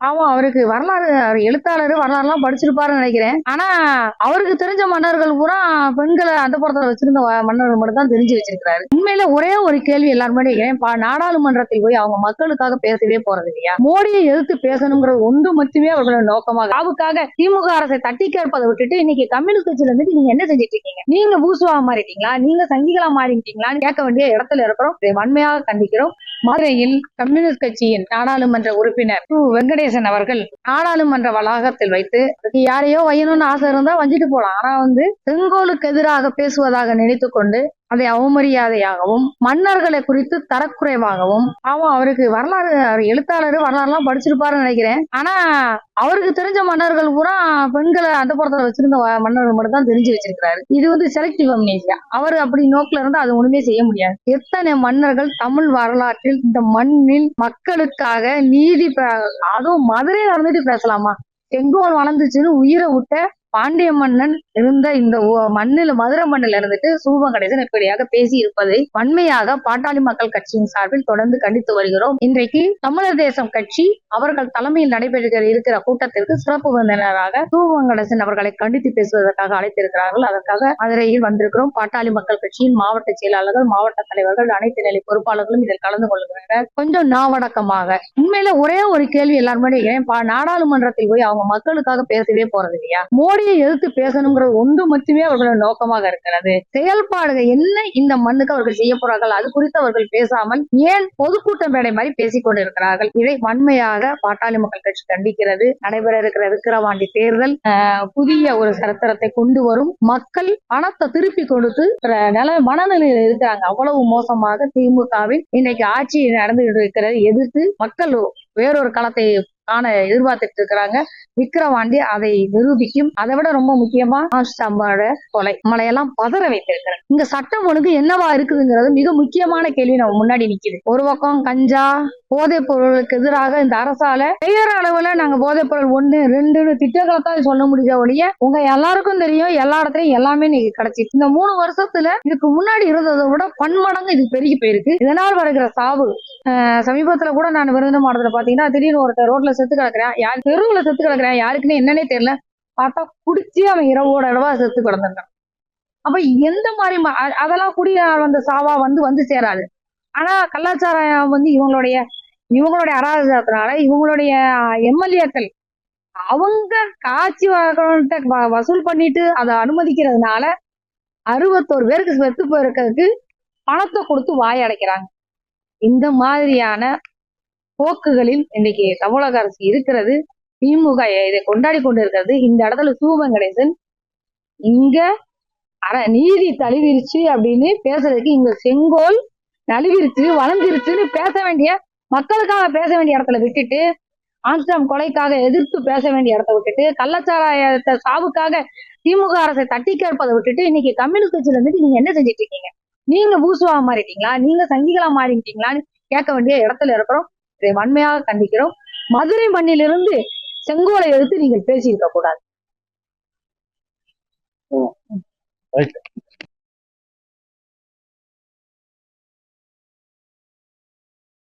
ஆமா அவருக்கு வரலாறு அவர் எழுத்தாளர் வரலாறுலாம் படிச்சிருப்பாருன்னு நினைக்கிறேன். ஆனா அவருக்கு தெரிஞ்ச மன்னர்கள் பூரா பெண்களை அந்த புறத்துல வச்சிருந்த மன்னர்கள் மட்டும் தான் தெரிஞ்சு வச்சிருக்காரு உண்மையில ஒரே ஒரு கேள்வி எல்லாரும் முன்னாடி பா- நாடாளுமன்றத்தில் போய் அவங்க மக்களுக்காக பேசவே போறது இல்லையா? மோடியை எதிர்த்து பேசணுங்கிற ஒன்று மட்டுமே அவர்களோட நோக்கமாக. அதுக்காக திமுக அரசை தட்டி கேட்பதை விட்டுட்டு இன்னைக்கு கம்யூனிஸ்ட் கட்சியில இருந்து நீங்க என்ன செஞ்சுட்டு இருக்கீங்க? நீங்க பூசுவா மாறிட்டீங்களா? நீங்க சங்கிகளா மாறிட்டீங்களான்னு கேட்க வேண்டிய இடத்துல இருக்கிறோம். வன்மையாக கண்டிக்கிறோம். மதுரையில் கம்யூனிஸ்ட் கட்சியின் நாடாளுமன்ற உறுப்பினர் கு. வெங்கடேசன் அவர்கள் நாடாளுமன்ற வளாகத்தில் வைத்து யாரையோ வையணும்னு ஆசை இருந்தா வஞ்சிட்டு போலாம் ஆனா வந்து செங்கோலுக்கு எதிராக பேசுவதாக நினைத்து கொண்டு அதை அவமரியாதையாகவும் மன்னர்களை குறித்து தரக்குறைவாகவும் அவன் அவருக்கு வரலாறு எழுத்தாளர் எழுத்தாளர் வரலாறுலாம் படிச்சிருப்பாருன்னு நினைக்கிறேன். ஆனா அவருக்கு தெரிஞ்ச மன்னர்கள் பூரா பெண்களை அந்த புறத்துல வச்சிருந்த மன்னர்கள் மட்டும் தான் தெரிஞ்சு வச்சிருக்கிறாரு. இது வந்து செலக்டிவ் அம்னேசியா அவர் அப்படி நோக்கில இருந்து அது ஒண்ணுமே செய்ய முடியாது. எத்தனை மன்னர்கள் தமிழ் வரலாற்றில் இந்த மண்ணில் மக்களுக்காக நீதி அதுவும் மதுரையில நடந்துட்டு பேசலாமா? செங்கோல் வளர்ந்துச்சுன்னு உயிரை விட்ட பாண்டிய மன்னன் இருந்த இந்த மண்ணில் மதுரை மண்ணில் இருந்துட்டு சூபம் கணேசன் இப்படியாக பேசி இருப்பதை வன்மையாக பாட்டாளி மக்கள் கட்சியின் சார்பில் தொடர்ந்து கண்டித்து வருகிறோம். இன்றைக்கு தமிழர் தேசம் கட்சி அவர்கள் தலைமையில் நடைபெறுகிற இருக்கிற கூட்டத்திற்கு சிறப்பு விருந்தினராக சூபம் அவர்களை கண்டித்து பேசுவதற்காக அழைத்திருக்கிறார்கள். அதற்காக மதுரையில் வந்திருக்கிறோம். பாட்டாளி மக்கள் கட்சியின் மாவட்ட செயலாளர்கள் மாவட்ட தலைவர்கள் அனைத்து நிலை பொறுப்பாளர்களும் இதில் கலந்து கொள்கிறார்கள். கொஞ்சம் நாவடக்கமாக. உண்மையில ஒரே ஒரு கேள்வி எல்லாருமே பா- நாடாளுமன்றத்தில் போய் அவங்க மக்களுக்காக பேசவே போறது இல்லையா மோடி மோடியை எதிர்த்து பேசணுங்கிற ஒன்று மட்டுமே அவர்களோட நோக்கமாக இருக்கிறது. செயல்பாடுகள் என்ன இந்த மண்ணுக்கு அவர்கள் செய்ய போறார்கள் அது குறித்து அவர்கள் பேசாமல் ஏன் பொதுக்கூட்டம் மேடை மாதிரி பேசிக் கொண்டிருக்கிறார்கள்? இதை வன்மையாக பாட்டாளி மக்கள் கட்சி கண்டிக்கிறது. நடைபெற இருக்கிற விக்கிரவாண்டி தேர்தல் ஆஹ், புதிய ஒரு சரித்திரத்தை கொண்டு வரும். மக்கள் பணத்தை திருப்பி கொடுத்து நில மனநிலையில் இருக்கிறாங்க. அவ்வளவு மோசமாக திமுகவில் இன்னைக்கு ஆட்சி நடந்துகிட்டு இருக்கிறது எதிர்த்து மக்கள் வேறொரு களத்தை காண எதிர்பார்த்துட்டு இருக்கிறாங்க. விக்கிரவாண்டி அதை நிரூபிக்கும். அதை விட ரொம்ப முக்கியமா ஆஷ்டம்போட கொலை. மலையெல்லாம் பதற வைத்திருக்கிறேன் இங்க சட்டம் ஒழுங்கு என்னவா இருக்குதுங்கிறது மிக முக்கியமான கேள்வி நம்ம முன்னாடி நிக்குது. ஒரு பக்கம் கஞ்சா போதைப் பொருளுக்கு எதிராக இந்த அரசால பெயர் அளவுல நாங்க போதைப் பொருள் ஒண்ணு ரெண்டுன்னு திட்டங்களை தான் சொல்ல முடிஞ்ச ஒழிய உங்க எல்லாருக்கும் தெரியும் எல்லா இடத்துலயும் எல்லாமே நீங்க கிடைச்சிட்டு இந்த மூணு வருஷத்துல இதுக்கு முன்னாடி இருந்ததை விட பன்மடங்கு இது பெருகி போயிருக்கு. இதனால் வருகிற சாவு சமீபத்துல கூட நான் விருதுன மாவட்டத்துல பாத்தீங்கன்னா திடீர்னு ஒருத்தர் ரோட்ல செத்து கிடக்குறேன். யார் தெருவுல செத்து கிடக்குறான். யாருக்குன்னு என்னன்னே தெரியல. பார்த்தா குடிச்சு அவன் இரவோட அளவா செத்து கிடந்திருக்கான். அப்ப எந்த மாதிரி ம- அதெல்லாம் குடியால் வந்த சாவா வந்து வந்து சேராது. ஆனா கலாச்சாரம் வந்து இவங்களுடைய இவங்களுடைய அராஜகத்தினால இவங்களுடைய எம்எல்ஏக்கள் அவங்க காட்சி வ- வசூல் பண்ணிட்டு அதை அனுமதிக்கிறதுனால அறுபத்தோரு பேருக்கு செத்து போயிருக்கிறதுக்கு பணத்தை கொடுத்து வாய் அடைக்கிறாங்க இந்த மாதிரியான போக்குகளில் இன்னைக்கு தமிழக அரசு இருக்கிறது. திமுக இதை கொண்டாடி கொண்டு இருக்கிறது இந்த இடத்துல சூவங்கடேசன் இங்க அர நீதி தழுவிருச்சு அப்படின்னு பேசுறதுக்கு இங்க செங்கோல் நழுவிருச்சு வளர்ந்துருச்சுன்னு பேச வேண்டிய மக்களுக்காக பேச வேண்டிய இடத்துல விட்டுட்டு ஆம்ஸ்டாம் கொலைக்காக எதிர்த்து பேச வேண்டிய இடத்த விட்டுட்டு கள்ளச்சாராயத்தை சாவுக்காக திமுக அரசை தட்டி கேட்பதை விட்டுட்டு இன்னைக்கு கம்யூனிஸ்ட் கட்சியில இருந்துட்டு நீங்க என்ன செஞ்சுட்டு இருக்கீங்க? நீங்க பூசுவா மாறிட்டீங்களா? நீங்க சங்கிகளா மாறிட்டீங்களான்னு கேட்க வேண்டிய இடத்துல இருக்கிறோம். இதை வன்மையாக கண்டிக்கிறோம். மதுரை மண்ணிலிருந்து செங்கோலை எடுத்து நீங்கள் பேசியிருக்க கூடாது.